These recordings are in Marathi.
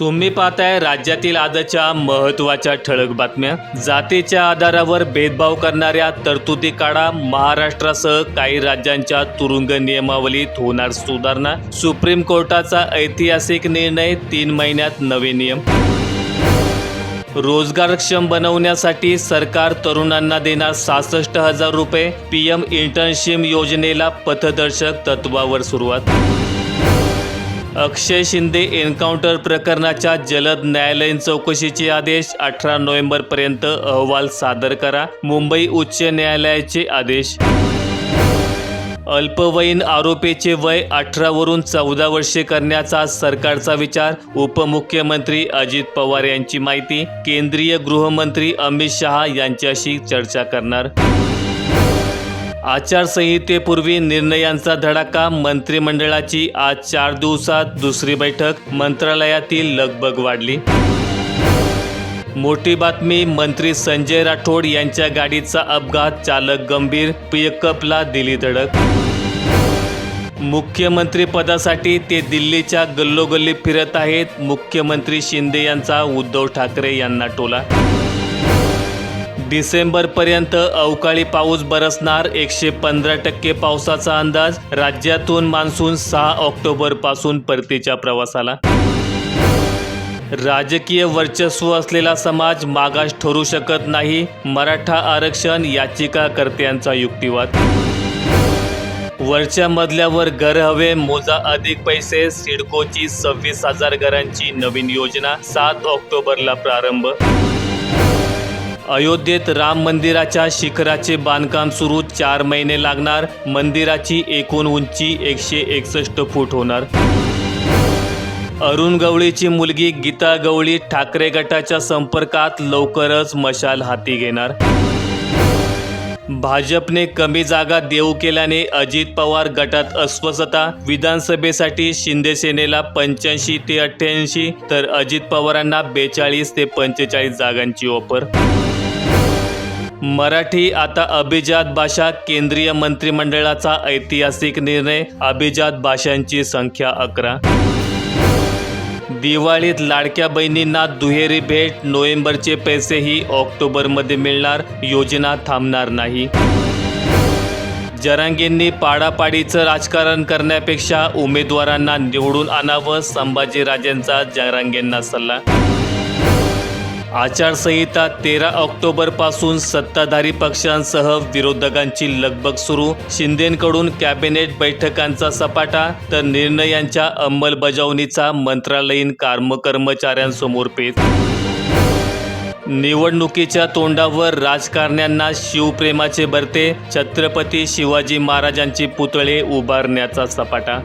तुम्ही पाहताय राज्यातील आजच्या महत्त्वाच्या ठळक बातम्या. जातीच्या आधारावर भेदभाव करणाऱ्या तरतुदी काढा. महाराष्ट्रासह काही राज्यांच्या तुरुंग नियमावलीत होणार सुधारणा. सुप्रीम कोर्टाचा ऐतिहासिक निर्णय तीन महिन्यात नवे नियम. रोजगारक्षम बनवण्यासाठी सरकार तरुणांना देणार सहासष्ट हजार रुपये. पीएम इंटर्नशिप योजनेला पथदर्शक तत्वावर सुरुवात. अक्षय शिंदे एन्काउंटर प्रकरणाच्या जलद न्यायालयीन चौकशीचे आदेश अठरा नोव्हेंबरपर्यंत अहवाल सादर करा. मुंबई उच्च न्यायालयाचे आदेश. अल्पवयीन आरोपीचे वय अठरावरून चौदा वर्षे करण्याचा सरकारचा विचार उपमुख्यमंत्री अजित पवार यांची माहिती केंद्रीय गृहमंत्री अमित शहा यांच्याशी चर्चा करणार. आचारसंहितेपूर्वी निर्णयांचा धडाका मंत्रिमंडळाची आज चार दिवसात दुसरी बैठक मंत्रालयातील लगबग वाढली. मोठी बातमी मंत्री संजय राठोड यांच्या गाडीचा अपघात चालक गंभीर पियकपला दिली धडक. मुख्यमंत्री पदासाठी ते दिल्लीच्या गल्लोगल्ली फिरत आहेत मुख्यमंत्री शिंदे यांचा उद्धव ठाकरे यांना टोला. डिसेंबरपर्यंत अवकाळी पाऊस बरसणार. एकशे पंधरा टक्के पावसाचा अंदाज. राज्यातून मान्सून सहा ऑक्टोबरपासून परतीच्या प्रवासाला. राजकीय वर्चस्व असलेला समाज मागास ठरू शकत नाही. मराठा आरक्षण याचिकाकर्त्यांचा युक्तिवाद. वरच्या मजल्यावर घर हवे मोजा अधिक पैसे सिडकोची सव्वीस हजार घरांची नवीन योजना. सात ऑक्टोबरला प्रारंभ. अयोध्येत राम मंदिराच्या शिखराचे बांधकाम सुरू. चार महिने लागणार. मंदिराची एकूण उंची एकशे एकसष्ट फूट होणार. अरुण गवळीची मुलगी गीता गवळी ठाकरे गटाच्या संपर्कात लवकरच मशाल हाती घेणार. भाजपने कमी जागा देऊ केल्याने अजित पवार गटात अस्वस्थता. विधानसभेसाठी शिंदेसेनेला पंच्याऐंशी ते अठ्ठ्याऐंशी तर अजित पवारांना बेचाळीस ते पंचेचाळीस जागांची ऑफर. मराठी आता अभिजात भाषा केंद्रीय मंत्रिमंडळाचा ऐतिहासिक निर्णय. अभिजात भाषांची संख्या अकरा. दिवाळीत लाडक्या बहिणींना दुहेरी भेट. नोव्हेंबरचे पैसेही ऑक्टोबरमध्ये मिळणार. योजना थांबणार नाही. जरांगेंनी पाडापाडीचं राजकारण करण्यापेक्षा उमेदवारांना निवडून आणावं. संभाजीराजेंचा जरांगेंना सल्ला आचारसंहिता तेरा ऑक्टोबरपासून सत्ताधारी पक्षांसह विरोधकांची लगबग सुरू. शिंदेंकडून कॅबिनेट बैठकांचा सपाटा तर निर्णयांच्या अंमलबजावणीचा मंत्रालयीन कार्म कर्मचाऱ्यांसमोर पेच. निवडणुकीच्या तोंडावर राजकारण्यांना शिवप्रेमाचे बरते छत्रपती शिवाजी महाराजांची पुतळे उभारण्याचा सपाटा.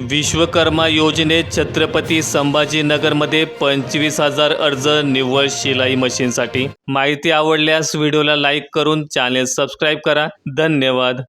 विश्वकर्मा योजनेत छत्रपती संभाजीनगरमध्ये पंचवीस हजार अर्ज निव्वळ शिलाई मशीनसाठी. माहिती आवडल्यास व्हिडिओला लाईक करून चॅनेल सबस्क्राईब करा. धन्यवाद.